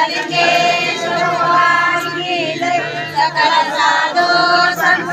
सिद्धलिंगेश्वर भगवान की जय सकल साधो संत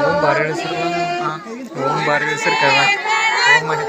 ಓಂ ಬಾರಿ ಹೆಸರು ಓಂ ಬಾರಿ ಹೆಸರು ಕೇಳ. ಓಂ ಬೆಳಗಿನ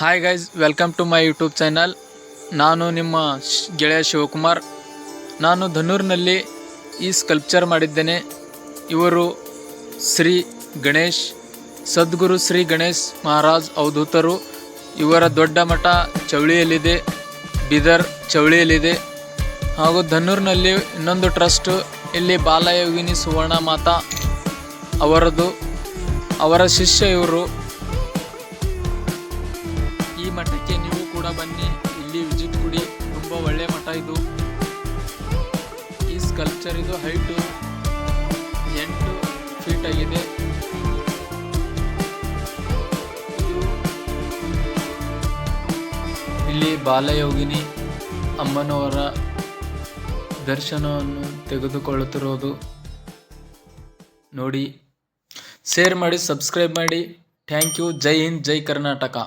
hi guys welcome to my YouTube channel ನಾನು ನಿಮ್ಮ ಗೆಳೆಯ ಶಿವಕುಮಾರ್. ನಾನು ಧನೂರಿನಲ್ಲಿ ಈ ಸ್ಕಲ್ಪ್ಚರ್ ಮಾಡಿದ್ದೇನೆ. ಇವರು ಶ್ರೀ ಗಣೇಶ್, ಸದ್ಗುರು ಶ್ರೀ ಗಣೇಶ್ ಮಹಾರಾಜ್ ಅವಧೂತರು. ಇವರ ದೊಡ್ಡ ಮಠ ಚೌಳಿಯಲ್ಲಿದೆ, ಬೀದರ್ ಚೌಳಿಯಲ್ಲಿದೆ. ಹಾಗೂ ಧನೂರಿನಲ್ಲಿ ಇನ್ನೊಂದು ಟ್ರಸ್ಟ್, ಇಲ್ಲಿ ಬಾಲಯೋಗಿನಿ ಸುವರ್ಣ ಮಾತಾ ಅವರದು. ಅವರ ಶಿಷ್ಯ ಇವರು ಕೂಡ ಬನ್ನಿ. ಇಲ್ಲಿ ವಿಸಿಟ್ ಕೊಡಿ. ತುಂಬ ಒಳ್ಳೆ ಮಠ ಇದು. ಈ ಸ್ಕಲ್ಪ್ಚರ್ ಇದು ಹೈಟು ಎಂಟು ಫೀಟ್ ಆಗಿದೆ. ಇಲ್ಲಿ ಬಾಲಯೋಗಿನಿ ಅಮ್ಮನವರ ದರ್ಶನವನ್ನು ತೆಗೆದುಕೊಳ್ಳುತ್ತಿರುವುದು. ನೋಡಿ. ಶೇರ್ ಮಾಡಿ ಸಬ್ಸ್ಕ್ರೈಬ್ ಮಾಡಿ. ಥ್ಯಾಂಕ್ ಯು ಜೈ ಹಿಂದ್, ಜೈ ಕರ್ನಾಟಕ.